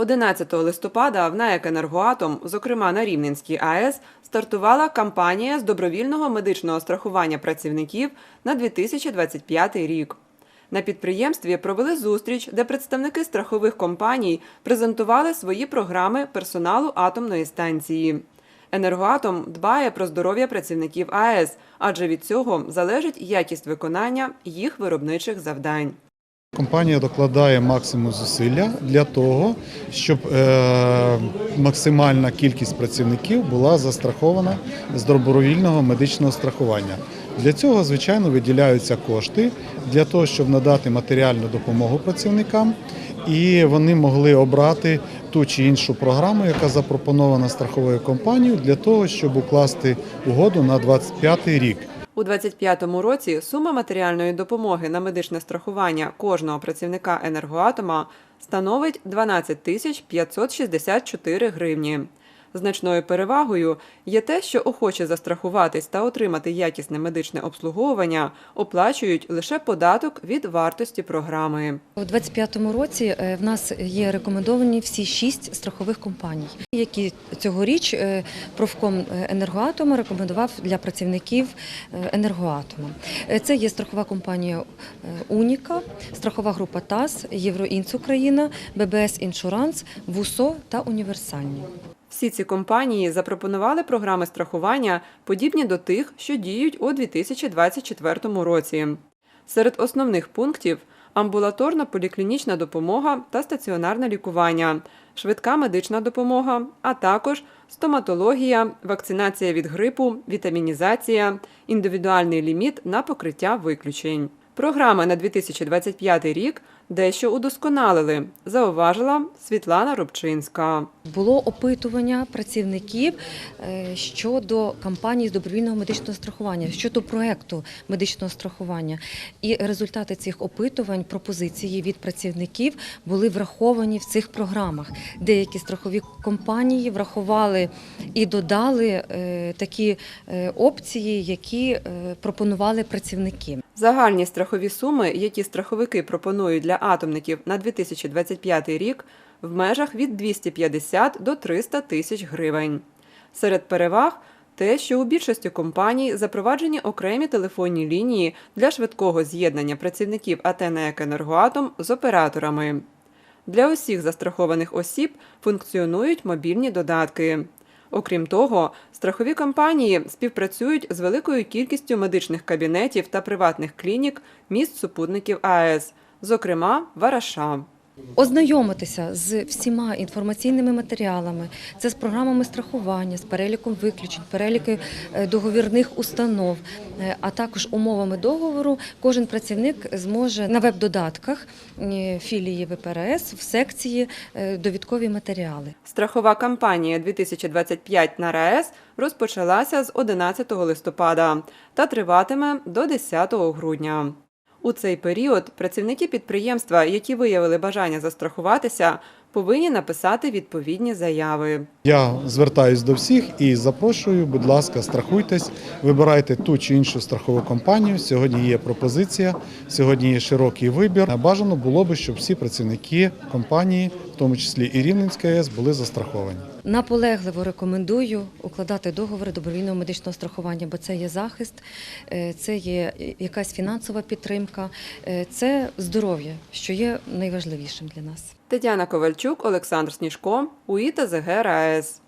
11 листопада в НАЕК «Енергоатом», зокрема на Рівненській АЕС, стартувала кампанія з добровільного медичного страхування працівників на 2025 рік. На підприємстві провели зустріч, де представники страхових компаній презентували свої програми персоналу атомної станції. Енергоатом дбає про здоров'я працівників АЕС, адже від цього залежить якість виконання їх виробничих завдань. Компанія докладає максимум зусилля для того, щоб е, максимальна кількість працівників була застрахована з добровільного медичного страхування. Для цього, звичайно, виділяються кошти для того, щоб надати матеріальну допомогу працівникам, і вони могли обрати ту чи іншу програму, яка запропонована страховою компанією, для того, щоб укласти угоду на 2025 рік. У 2025 році сума матеріальної допомоги на медичне страхування кожного працівника енергоатома становить 12 тисяч 564 гривні. Значною перевагою є те, що охочі застрахуватись та отримати якісне медичне обслуговування оплачують лише податок від вартості програми. У 2025 році е, в нас є рекомендовані всі шість страхових компаній, які цьогоріч е, профком е, енергоатома рекомендував для працівників е, енергоатома. Е, Це є страхова компанія Уніка, страхова група ТАС, Євроінц Україна, ББС Іншуранс, ВУСО та Універсальні. Всі ці компанії запропонували програми страхування, подібні до тих, що діють у 2024 році. Серед основних пунктів амбулаторна поліклінічна допомога та стаціонарне лікування, швидка медична допомога, а також стоматологія, вакцинація від грипу, вітамінізація, індивідуальний ліміт на покриття виключень. Програми на 2025 рік дещо удосконалили, зауважила Світлана Рубчинська. Було опитування працівників е, щодо кампанії з добровільного медичного страхування, щодо проекту медичного страхування. І результати цих опитувань, пропозиції від працівників були враховані в цих програмах. Деякі страхові компанії врахували і додали е, такі е, опції, які пропонували працівники. Загальні страхові суми, які страховики пропонують для атомників на 2025 рік, в межах від 250 до 300 тисяч гривень. Серед переваг те, що у більшості компаній запроваджені окремі телефонні лінії для швидкого з'єднання працівників АТ «НАЕК «Енергоатом» з операторами. Для усіх застрахованих осіб функціонують мобільні додатки. Окрім того, страхові компанії співпрацюють з великою кількістю медичних кабінетів та приватних клінік міст супутників АЕС, зокрема Вараша. Ознайомитися з всіма інформаційними матеріалами, це з програмами страхування, з переліком виключень, переліки е, договірних установ, е, а також умовами договору. Кожен працівник зможе на веб-додатках е, філії ВПРС в секції довідкові матеріали. Страхова кампанія 2025 на РаЕС розпочалася з 11 листопада та триватиме до 10 грудня. У цей період працівники підприємства, які виявили бажання застрахуватися, повинні написати відповідні заяви. Я звертаюсь до всіх і запрошую, будь ласка, страхуйтесь, вибирайте ту чи іншу страхову компанію. Сьогодні є пропозиція, сьогодні є широкий вибір. Бажано було би, щоб всі працівники компанії, в тому числі і Рівненська АЕС, були застраховані. Наполегливо рекомендую укладати договори добровільного медичного страхування, бо це є захист, е, це є якась фінансова підтримка, е, це здоров'я, що є найважливішим для нас. Тетяна Ковальчук, Олександр Сніжко, УІТА РаЕС.